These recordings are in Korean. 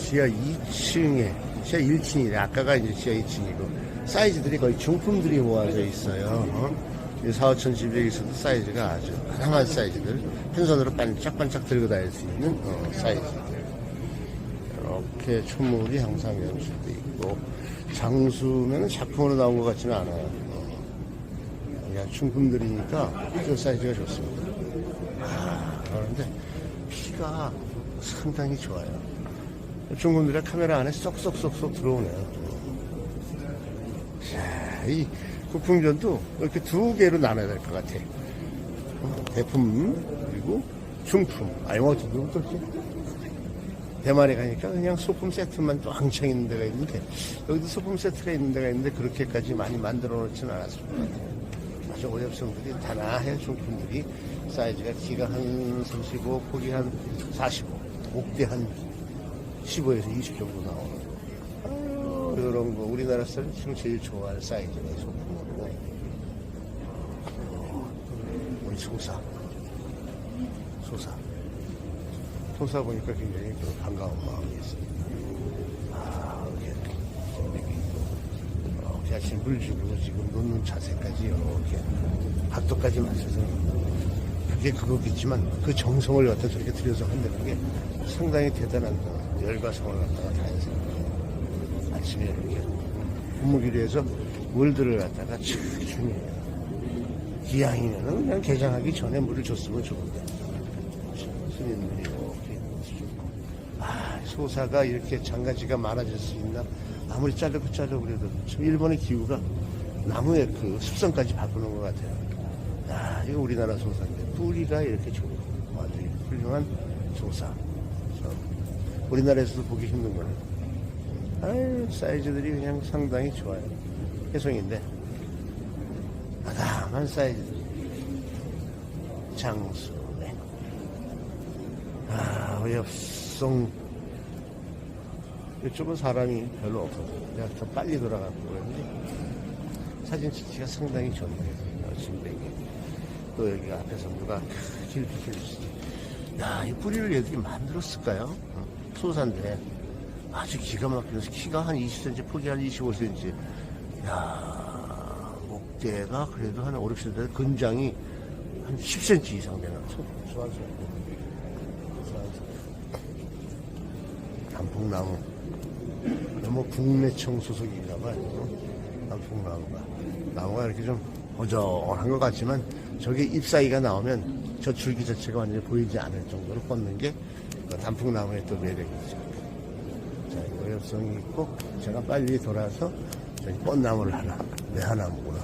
지하 2층에, 지하 1층이래. 아까가 이제 지하 2층이고. 사이즈들이 거의 중품들이 모아져 있어요. 어? 4, 5천 집에 있어도 사이즈가 아주 다양한 사이즈들. 한 손으로 반짝반짝 들고 다닐 수 있는 어, 사이즈들. 이렇게 촛물이 항상 연출돼 있고, 장수면 작품으로 나온 것 같지는 않아요. 어. 그냥 중품들이니까 그 사이즈가 좋습니다. 아, 그런데 피가 상당히 좋아요. 중국들의 카메라 안에 쏙쏙쏙쏙 들어오네요. 자, 이 국풍전도 이렇게 두 개로 나눠야 될 것 같아. 어, 대품, 그리고 중품. 아니, 뭐, 이렇게 대만에 가니까 그냥 소품 세트만 또 항창 있는 데가 있는데, 여기도 소품 세트가 있는 데가 있는데, 그렇게까지 많이 만들어 놓지는 않았을 것 같아요. 아주 오엽성들이 단아해 중품들이 사이즈가 키가 한 35, 폭이 한 45, 목대 한 15에서 20 정도 나오는 아유, 이런 거 우리나라 사람 지금 제일 좋아할 사이즈가 소품으로 어, 우리 소사. 소사. 소사 보니까 굉장히 또 반가운 마음이 있습니다. 아 이렇게 어, 자신 물 주고 지금 놓는 자세까지 이렇게 각도까지 맞춰서. 그게 그거겠지만 그 정성을 갖다 저렇게 들여서 한다는 게 상당히 대단한 거 열과 성을 갖다가 다해서 아침에 이렇게 분무기류에서 물들을 갖다가 천천히 기왕이면은 그냥 개장하기 전에 물을 줬으면 좋은데. 스님들이 이렇게 좋고. 아 소사가 이렇게 장가지가 많아질 수 있나? 아무리 자르고 자르고 그래도 지금 일본의 기후가 나무의 그 습성까지 바꾸는 것 같아요. 야 이거 우리나라 소사인데 뿌리가 이렇게 좋고 아주 훌륭한 소사 우리나라에서도 보기 힘든 거는 아유 사이즈들이 그냥 상당히 좋아요. 해송인데. 아담한 사이즈 장수네. 아 어엽송. 이쪽은 사람이 별로 없어서 내가 더 빨리 돌아갔고 그랬는데 사진 찍기가 상당히 좋네요. 진백이. 또 여기 앞에서 누가 길 비켜주시지 야, 이 뿌리를 얘들이 만들었을까요? 어, 소산데 아주 기가 막혀서 키가 한 20cm, 폭이 한 25cm. 야, 목대가 그래도 한 5, 6cm, 근장이 한 10cm 이상. 소환소. 단풍나무. 뭐 국내청 소속인가 봐요. 어? 단풍나무가. 나무가 이렇게 좀 어정한 것 같지만 저게 잎사귀가 나오면 저 줄기 자체가 완전히 보이지 않을 정도로 뻗는 게그 단풍나무의 또 매력이죠. 자, 오엽성이 있고 제가 빨리 돌아서 저기 뻗나무를 하나, 매화나무구나.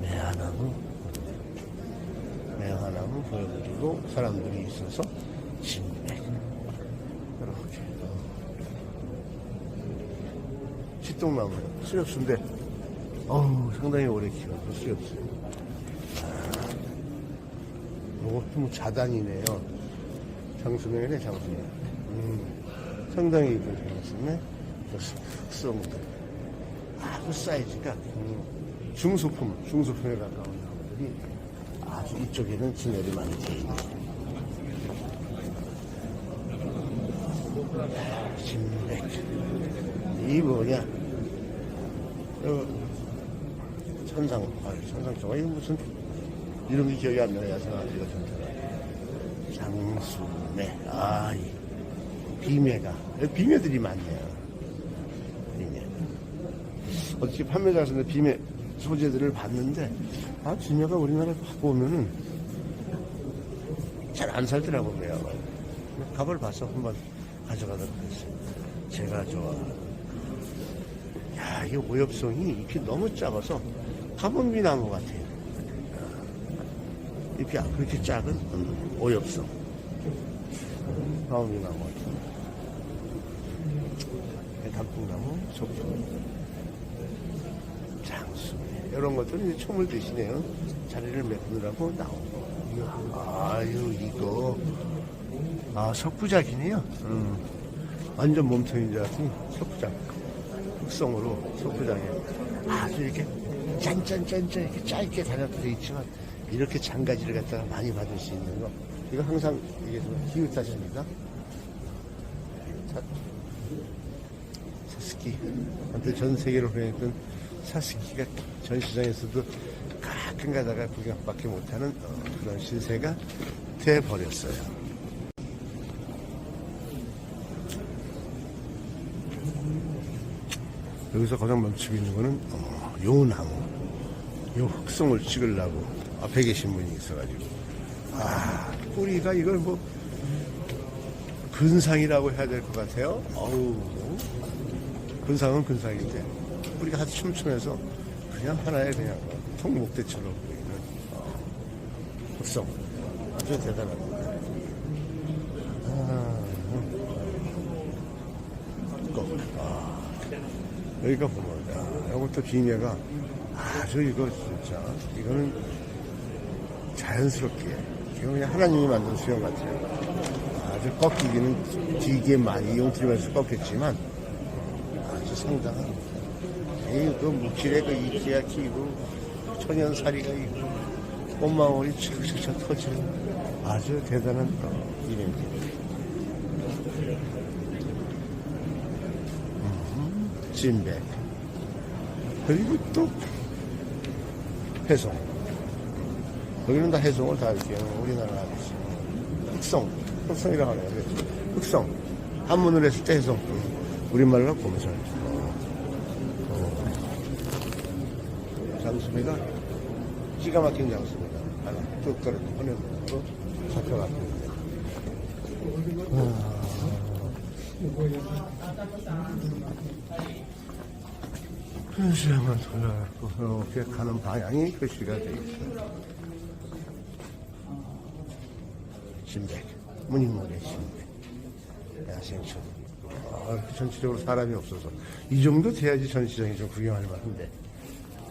매화나무, 매화나무 보여드리고 사람들이 있어서 진맥. 이렇게. 시똥나무, 수렵수인데, 어우, 상당히 오래 키워서 수렵수. 이것도 뭐 자단이네요. 장수명이네, 장수명. 음, 상당히 이쁜 장수명. 흑성들. 아주 사이즈가 음, 중소품, 중소품에 가까운 나무들이 아주 이쪽에는 진열이 많이 되어 있네. 진백. 이 뭐냐. 어, 천상, 아 천상 저거 이거 무슨 이름이 기억이 안 나요. 야생 아지가 전체가. 장수매. 아, 이 비매가. 비매들이 많네요. 비매. 어떻게 판매자에서 비매 소재들을 봤는데, 아, 비매가 우리나라에 갖고 오면은 잘 안 살더라고, 그래요. 가발 봐서 한번 가져가도록 하겠습니다. 제가 좋아하는. 야, 이 오엽성이 잎이 너무 작아서 가범비 나무 같아요. 잎이 그렇게 작은 음, 오엽성. 가범비 나무 같아요. 단풍나무, 속초, 장수. 이런 것들은 이제 춤을 드시네요. 자리를 메꾸느라고 나오고. 아유, 이거. 아, 석부작이네요. 음. 완전 몸통인 줄 알았더니 석부작. 흑성으로 석부작에 아주 이렇게 짠짠짠짠 이렇게 짧게 다녀도 돼 있지만 이렇게 장가지를 갖다가 많이 받을 수 있는 거. 이거 항상 기웃하십니다. 자, 사스키. 한때 전 세계를 보냈던 사스키가 전시장에서도 가끔 가다가 구경밖에 못하는 어, 그런 신세가 돼버렸어요. 여기서 가장 멈추고 있는 거는 어, 요 나무, 요 흑성을 찍으려고 앞에 계신 분이 있어가지고 아 뿌리가 이걸 뭐 근상이라고 해야 될 것 같아요. 어우 근상은 근상인데 뿌리가 아주 촘촘해서 그냥 하나의 그냥 통목대처럼 보이는 어, 흑성 아주 대단합니다. 아, 꼭. 아. 여기가 보면 이것도 비녀가 아주 이거 진짜 이거는 자연스럽게 이거 그냥 하나님이 만든 수영 같아요. 아주 꺾이기는 되게 많이 용트리면서 꺾였지만 아주 상당한 이그 묵질에 그 이끼가 끼고 천연사리가 있고 꽃망울이 착착착 터지는 아주 대단한 어, 이름입니다. 찐백 그리고 또 해송 여기는 다 해송을 다 이렇게 우리나라 아저씨 흑성 흑성이라고 하네요 그렇죠? 흑성 한문으로 했을 때 해송 우리말로 곰설 어. 어. 장수미가 기가 막힌 장수미가 하나 뚝 떨어져 보내고 잡혀갔는데 표시하면 돌아가고 이렇게 가는 방향이 표시가 되어 있어요. 신백, 문인물의 신백, 야생천. 아, 전체적으로 사람이 없어서. 이 정도 돼야지 전시장이 좀 구경할 만한데.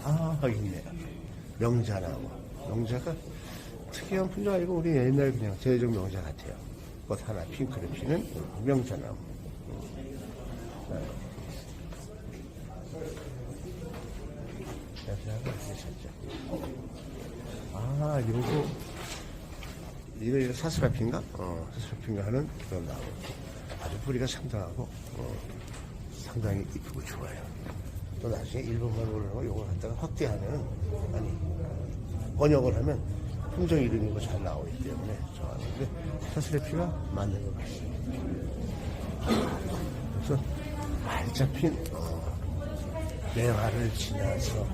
아 있네. 명자나무 명자가 특이한 분야 아니고 우리 옛날 그냥 제적 명자 같아요. 꽃 하나 핑크를 피는 명자나무. 아, 요거, 이거, 사스라핀가? 어, 사스라핀가 하는 그런 나무. 아주 뿌리가 상당하고, 어, 상당히 이쁘고 좋아요. 또 나중에 일본만 올라가고 요걸 갖다가 확대하면은, 아니, 번역을 하면 품종 이름이 뭐잘 나오기 때문에 좋아하는데, 사스라핀가 맞는 것 같습니다. 그래서, 활짝 핀, 어, 매화를 지나서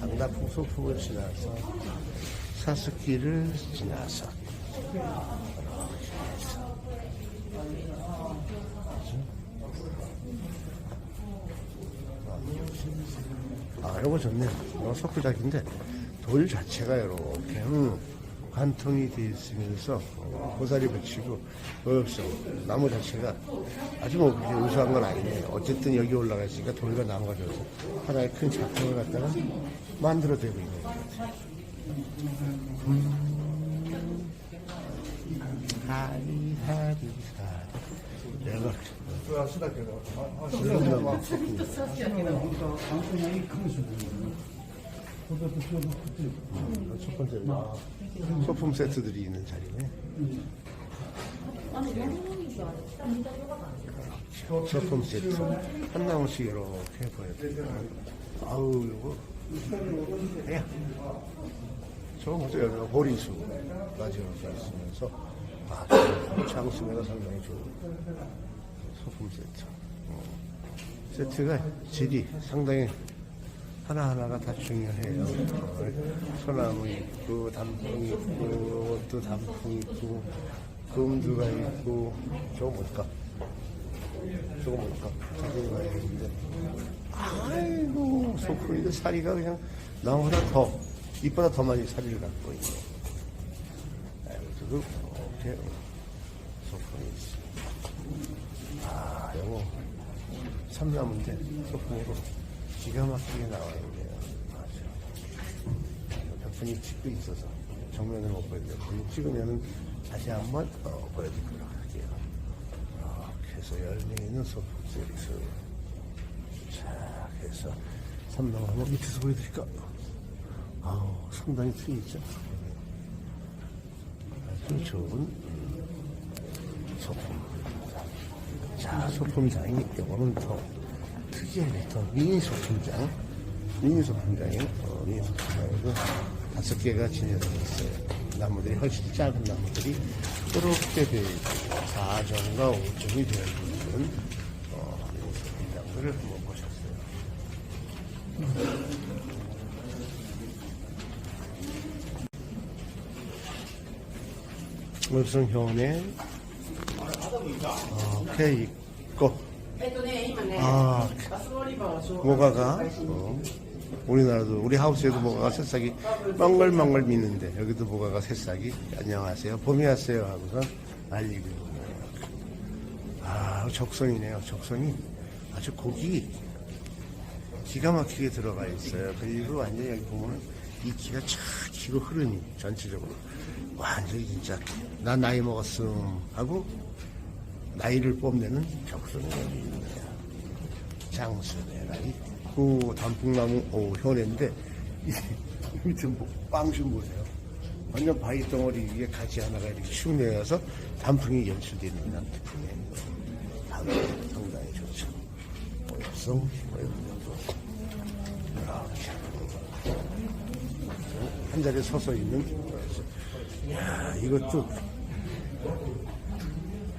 강나풍 소풍을 지나서 사스키를 지나서 아 이거 좋네 이거 석굴작인데 돌 자체가 이렇게 음, 관통이 돼 있으면서 어, 고사리 붙이고 어엽성 나무 자체가 아주 뭐 그렇게 우수한 건 아니네 어쨌든 여기 올라가 있으니까 돌과 나무가 들어서 하나의 큰 작품을 갖다가 만들어내고 있는 것 같아요 음. 하리 하리 하리 내가 첫 번째 소품 세트들이 있는 자리네. 소품 세트 한 나무씩 이렇게 보여드려요. 아우 이거 야 저거 보세요 여기가 보리수가 지어져 있으면서 아 장수매가 상당히 좋은 소품 세트. 어. 세트가 질이 상당히 하나하나가 다 중요해요. 소나무 있고, 단풍 있고, 또 단풍 있고, 금두가 있고, 저거 뭘까? 저거 뭘까? 자세히 봐야겠는데. 아이고, 소풍인데 사리가 그냥 나보다 더, 이보다 더 많이 사리를 갖고 있네. 아이고, 이렇게 소풍이 있습니다. 아, 요거, 삼나무인데, 소풍으로. 기가 막히게 나와 있네요. 맞아. 벽분이 찍고 있어서 정면을 못 보여드려요. 찍으면은 다시 한번 어, 보여드리도록 할게요. 이렇게 해서 열매 있는 소품 세리스. 자, 해서 삼나무 한번 밑에서 보여드릴까? 아우, 상당히 튀 있죠? 아주 좋은 음, 소품. 자, 소품장이 이거는 더 스케일레터 미니 소품장. 미니 소품장이요 어, 미니 소품장에도 다섯 개가 진열되어 있어요. 나무들이 훨씬 작은 나무들이 이렇게 되어 있고 4점과 5점이 되어 있는 어, 미니 소품장들을 한번 보셨어요 음성현의 아, 케이크 아 모가가? 어. 우리나라도 우리 하우스에도 모가가 새싹이 멍글멍글 미는데 여기도 모가가 새싹이? 안녕하세요. 봄이 왔어요 하고서 날리고 아 적성이네요 적성이. 아주 고기. 기가 막히게 들어가 있어요. 그리고 완전 여기 보면 이 기가 촥 기고 흐르니 전체적으로. 완전히 진짜 나 나이 먹었음 하고 나이를 뽐내는 적선이 여기 있네요 장수네가 있고 단풍나무 오 현인데 이 밑에 뭐, 빵좀 보세요. 완전 바위 덩어리 위에 가지 하나가 이렇게 슉 내려서 단풍이 연출되는 단풍이 하늘 상당히 좋죠. 오엽성 오엽도 이렇게 한 자리에 서서 있는 야 이것도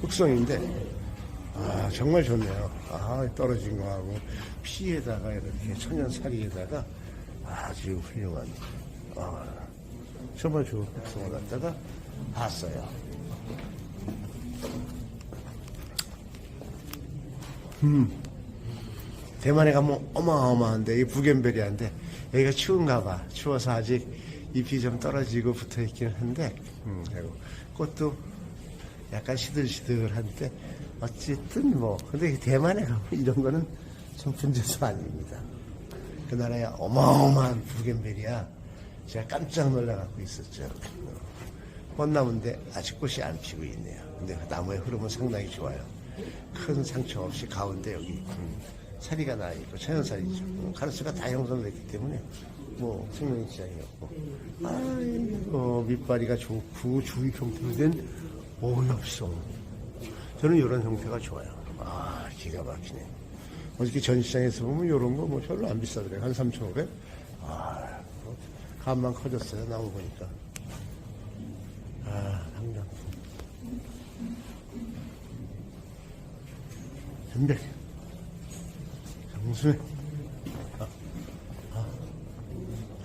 흑성인데 아, 정말 좋네요. 아, 떨어진 거하고, 피에다가 이렇게 천연 사리에다가 아주 훌륭한, 아, 정말 좋은 백성을 갖다가 봤어요. 음, 대만에 가면 어마어마한데, 이 부겐베리아인데, 여기가 추운가 봐. 추워서 아직 잎이 좀 떨어지고 붙어 있기는 한데, 음, 그리고 꽃도 약간 시들시들한데 어쨌든 뭐 근데 대만에 가면 이런 거는 좀 문제수 아닙니다. 그 나라에 어마어마한 부겐베리아 제가 깜짝 놀라갖고 있었죠. 꽃나무인데 아직 꽃이 안 피고 있네요. 근데 그 나무의 흐름은 상당히 좋아요. 큰 상처 없이 가운데 여기 음, 사리가 나 있고 천연사리죠. 음, 카르스가 다 형성됐기 때문에 뭐 생명의 지장이 없고. 아이고 밑바리가 좋고 주위 형태로 된 오엽성 저는 이런 형태가 좋아요. 아 기가 막히네. 어저께 전시장에서 보면 이런 거 뭐 별로 안 비싸더래요 한 3,500? 아 뭐, 간만 커졌어요 나무 보니까. 아 당장 전백 장수네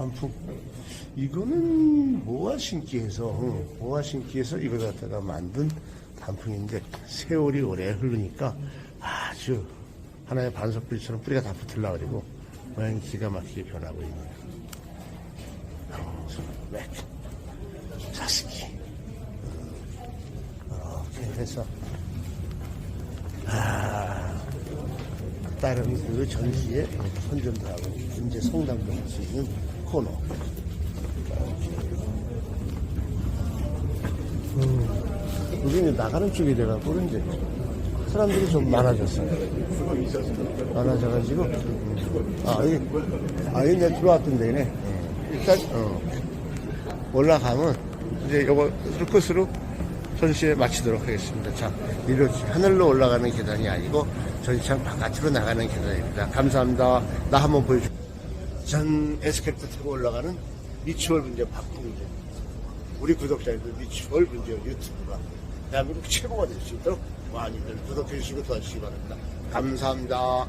단풍. 이거는 모아 신기해서, 응, 모아 신기해서 이걸 갖다가 만든 단풍인데, 세월이 오래 흐르니까 아주 하나의 반석불처럼 뿌리가 다 붙으려고 그리고 모양이 기가 막히게 변하고 있네요. 맥, 사스키. 이렇게 해서, 아, 다른 그 전시에 선전도 하고 문제 상담도 할 수 있는 코너. 음, 이제 나가는 쪽이 돼갖고 이제 사람들이 좀 많아졌어요. 많아져가지고 음. 아 여기 아 이제 들어왔던 데네. 일단 어, 올라가면 이제 요거 끝으로 전시회 마치도록 하겠습니다. 자, 이렇게 하늘로 올라가는 계단이 아니고 전시장 바깥으로 나가는 계단입니다. 감사합니다. 나 한번 보여줘. 전 에스컬레이터 타고 올라가는 미추홀 문제 박풍재. 우리 구독자님들 미추홀 문제 유튜브가 대한민국 최고가 될 수 있도록 많이들 구독해 주시고 도와주시기 바랍니다. 감사합니다.